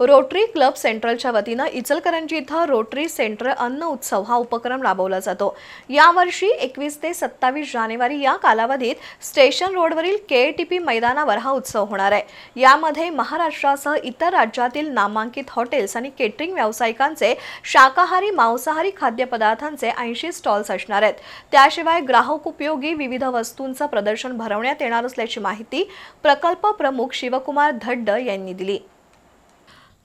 Rotary club सेंट्रलच्या वतीनं इचलकरंजी इथं rotary central अन्न उत्सव हा उपक्रम राबवला जातो. यावर्षी एकवीस ते सत्तावीस जानेवारी या कालावधीत स्टेशन रोडवरील के टी पी मैदानावर हा उत्सव होणार आहे. यामध्ये महाराष्ट्रासह इतर राज्यातील नामांकित हॉटेल्स आणि केटरिंग व्यावसायिकांचे शाकाहारी मांसाहारी खाद्यपदार्थांचे ऐंशी स्टॉल्स असणार आहेत. त्याशिवाय ग्राहक उपयोगी विविध वस्तूंचं प्रदर्शन भरवण्यात येणार असल्याची माहिती प्रकल्प प्रमुख शिवकुमार धड्ड यांनी दिली.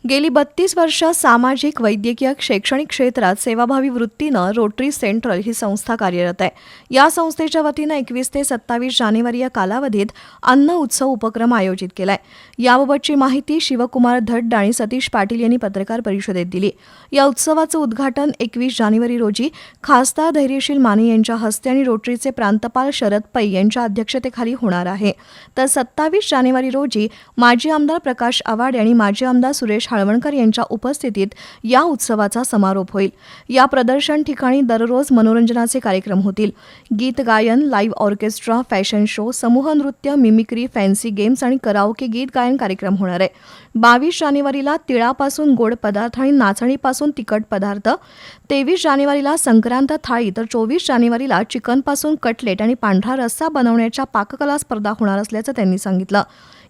गेली बत्तीस वर्ष सामाजिक वैद्यकीय शैक्षणिक क्षेत्रात सेवाभावी वृत्तीनं रोटरी सेंट्रल ही संस्था कार्यरत आहे. या संस्थेच्या वतीनं एकवीस ते सत्तावीस जानेवारी या कालावधीत अन्न उत्सव उपक्रम आयोजित केलाय. याबाबतची माहिती शिवकुमार धड्ड आणि सतीश पाटील यांनी पत्रकार परिषदेत दिली. या उत्सवाचं उद्घाटन एकवीस जानेवारी रोजी खासदार धैर्यशील माने यांच्या हस्ते आणि रोटरीचे प्रांतपाल शरद पै यांच्या अध्यक्षतेखाली होणार आहे. तर सत्तावीस जानेवारी रोजी माजी आमदार प्रकाश आवाड आणि माजी आमदार सुरेश हाळवणकर यांच्या उपस्थितीत या उत्सवाचा समारोप होईल. या प्रदर्शन ठिकाणी दररोज मनोरंजनाचे कार्यक्रम होतील. गीत गायन लाईव्ह ऑर्केस्ट्रा फॅशन शो समूह नृत्य मिमिक्री फॅन्सी गेम्स आणि कराओके गीत गायन कार्यक्रम होणार आहे. बावीस जानेवारीला तिळापासून गोड पदार्थ आणि नाचणीपासून तिखट पदार्थ तेवीस जानेवारीला संक्रांत थाळी तर चोवीस जानेवारीला चिकनपासून कटलेट आणि पांढरा रस्सा बनवण्याच्या पाककला स्पर्धा होणार असल्याचं त्यांनी सांगितलं.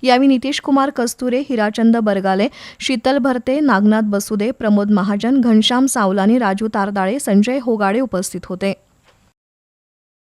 यावेळी नितीश कुमार कस्तुरे हिराचंद बरगाले शीतल भरते नागनाथ बसुदे प्रमोद महाजन घनश्याम सावलानी राजू तारदाळे संजय होगाडे उपस्थित होते.